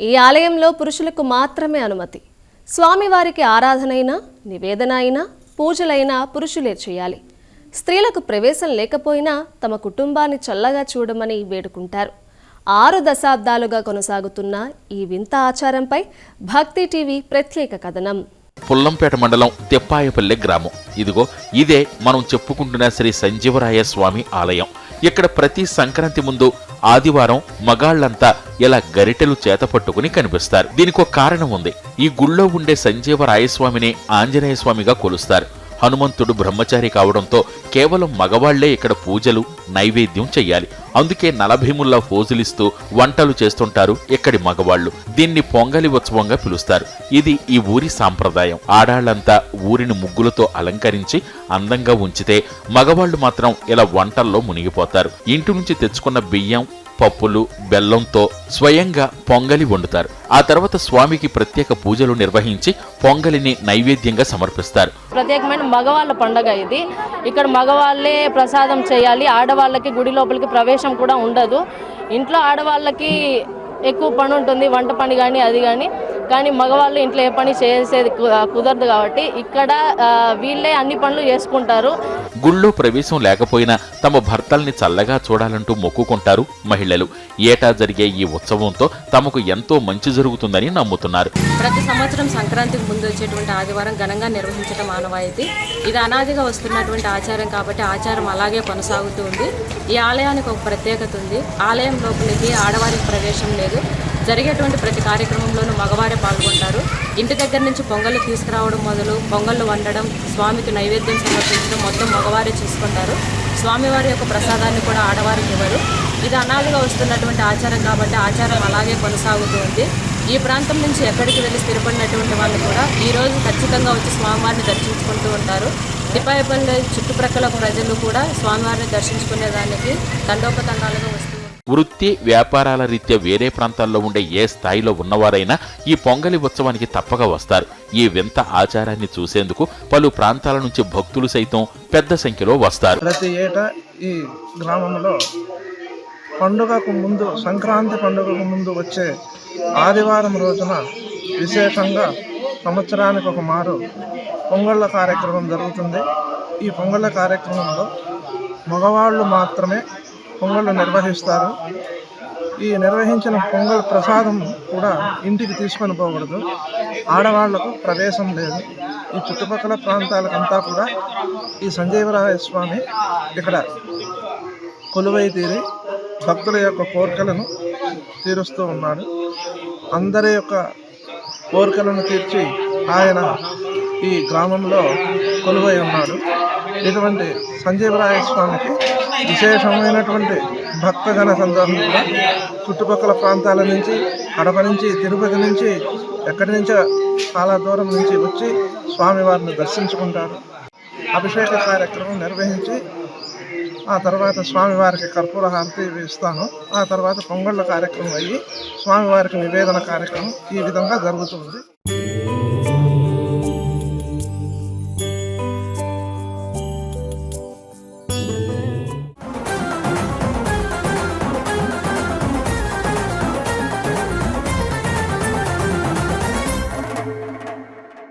ఈ ఆలయంలో పురుషులకు మాత్రమే అనుమతి. స్వామివారికి ఆరాధనైనా నివేదన అయినా పూజలైనా పురుషులే చేయాలి. స్త్రీలకు ప్రవేశం లేకపోయినా తమ కుటుంబాన్ని చల్లగా చూడమని వేడుకుంటారు. ఆరు దశాబ్దాలుగా కొనసాగుతున్న ఈ వింత ఆచారంపై భక్తి టీవీ ప్రత్యేక కథనం. పుల్లంపేట మండలం తెప్పాయపల్లె గ్రామం. ఇదిగో ఇదే మనం చెప్పుకుంటున్న శ్రీ సంజీవరాయ స్వామి ఆలయం. ఇక్కడ ప్రతి సంక్రాంతి ముందు ఆదివారం మగాళ్ళంతా ఇలా గరిటెలు చేత పట్టుకుని కనిపిస్తారు. దీనికి ఒక కారణం ఉంది. ఈ గుళ్ళో ఉండే సంజీవరాయ స్వామిని ఆంజనేయ స్వామిగా కొలుస్తారు. హనుమంతుడు బ్రహ్మచారి కావడంతో కేవలం మగవాళ్ళే ఇక్కడ పూజలు నైవేద్యం చెయ్యాలి. అందుకే నలభీముల్లా ఫోజులిస్తూ వంటలు చేస్తుంటారు ఇక్కడి మగవాళ్ళు దీన్ని పొంగలి ఉత్సవంగా పిలుస్తారు. ఇది ఈ ఊరి సాంప్రదాయం. ఆడాళ్ళంతా ఊరిని ముగ్గులతో అలంకరించి అందంగా ఉంచితే మగవాళ్ళు మాత్రం ఇలా వంటల్లో మునిగిపోతారు. ఇంటి నుంచి తెచ్చుకున్న బియ్యం పప్పులు బెల్లంతో స్వయంగా పొంగలి వండుతారు. ఆ తర్వాత స్వామికి ప్రత్యేక పూజలు నిర్వహించి పొంగలిని నైవేద్యంగా సమర్పిస్తారు. ప్రత్యేకమైన మగవాళ్ళ పండగ ఇది. ఇక్కడ మగవాళ్ళే ప్రసాదం చేయాలి. ఆడవాళ్ళకి గుడి లోపలికి ప్రవేశం కూడా ఉండదు. ఇంట్లో ఆడవాళ్ళకి ఎక్కువ పని ఉంటుంది. వంట పని కానీ అది కానీ కానీ మగవాళ్ళు ఇంట్లో ఏ పని చేసేది కుదరదు కాబట్టి ఇక్కడ వీళ్ళే అన్ని పనులు చేసుకుంటారు. గుళ్ళో ప్రవేశం లేకపోయినా తమ భర్తల్ని చల్లగా చూడాలంటూ మొక్కుకుంటారు మహిళలు. ఏటా జరిగే ఈ ఉత్సవంతో తమకు ఎంతో మంచి జరుగుతుందని నమ్ముతున్నారు. ప్రతి సంవత్సరం సంక్రాంతికి ముందు వచ్చేటువంటి ఆదివారం ఘనంగా నిర్వహించడం ఆనవాయితీ. ఇది అనాదిగా వస్తున్నటువంటి ఆచారం కాబట్టి ఆచారం అలాగే కొనసాగుతూ ఉంది. ఈ ఆలయానికి ఒక ప్రత్యేకత ఉంది. ఆలయం లోపలికి ఆడవారికి ప్రవేశం లేదు. జరిగేటువంటి ప్రతి కార్యక్రమంలోనూ మగవారే పాల్గొంటారు. ఇంటి దగ్గర నుంచి పొంగళ్ళు తీసుకురావడం మొదలు పొంగళ్ళు వండడం స్వామికి నైవేద్యం సమర్పించడం మొత్తం మగవారే చూసుకుంటారు. స్వామివారి యొక్క ప్రసాదాన్ని కూడా ఆడవారికి ఇవ్వరు. ఇది అనాదిగా వస్తున్నటువంటి ఆచారం కాబట్టి ఆచారం అలాగే కొనసాగుతూ ఉంది. ఈ ప్రాంతం నుంచి ఎక్కడికి వెళ్ళి స్థిరపడినటువంటి వాళ్ళు కూడా ఈ రోజు ఖచ్చితంగా వచ్చి స్వామివారిని దర్శించుకుంటూ ఉంటారు. తిపాయపల్లి చుట్టుప్రక్కల ప్రజలు కూడా స్వామివారిని దర్శించుకునేదానికి తండోపతండాలుగా వస్తుంది వృత్తి వ్యాపారాల రీత్యా వేరే ప్రాంతాల్లో ఉండే ఏ స్థాయిలో ఉన్నవారైనా ఈ పొంగలి ఉత్సవానికి తప్పక వస్తారు. ఈ వింత ఆచారాన్ని చూసేందుకు పలు ప్రాంతాల నుంచి భక్తులు సైతం పెద్ద సంఖ్యలో వస్తారు. ప్రతి ఏటా ఈ గ్రామంలో పండుగకు ముందు సంక్రాంతి పండుగకు ముందు వచ్చే ఆదివారం రోజున విశేషంగా సంవత్సరానికి ఒక మారు పొంగళ్ళ కార్యక్రమం జరుగుతుంది. ఈ పొంగళ్ళ కార్యక్రమంలో మగవాళ్ళు మాత్రమే పొంగళ్ళు నిర్వహిస్తారు. ఈ నిర్వహించిన పొంగల్ ప్రసాదం కూడా ఇంటికి తీసుకొని పోకూడదు. ఆడవాళ్ళకు ప్రవేశం లేదు. ఈ చుట్టుపక్కల ప్రాంతాలకంతా కూడా ఈ సంజీవరాయ స్వామి ఇక్కడ కొలువై తీరి భక్తుల యొక్క కోరికలను తీరుస్తూ ఉన్నాడు. అందరి యొక్క కోరికలను తీర్చి ఆయన ఈ గ్రామంలో కొలువై ఉన్నాడు ఇటువంటి సంజీవరాయ స్వామికి విశేషమైనటువంటి భక్తజన సందర్భం కూడా. చుట్టుపక్కల ప్రాంతాల నుంచి కడప నుంచి తిరుపతి నుంచి ఎక్కడి నుంచో చాలా దూరం నుంచి వచ్చి స్వామివారిని దర్శించుకుంటారు. అభిషేక కార్యక్రమం నిర్వహించి ఆ తర్వాత స్వామివారికి కర్పూర హారతి ఇస్తాను. ఆ తర్వాత పొంగళ్ళ కార్యక్రమం అయ్యి స్వామివారికి నివేదన కార్యక్రమం ఈ విధంగా జరుగుతుంది.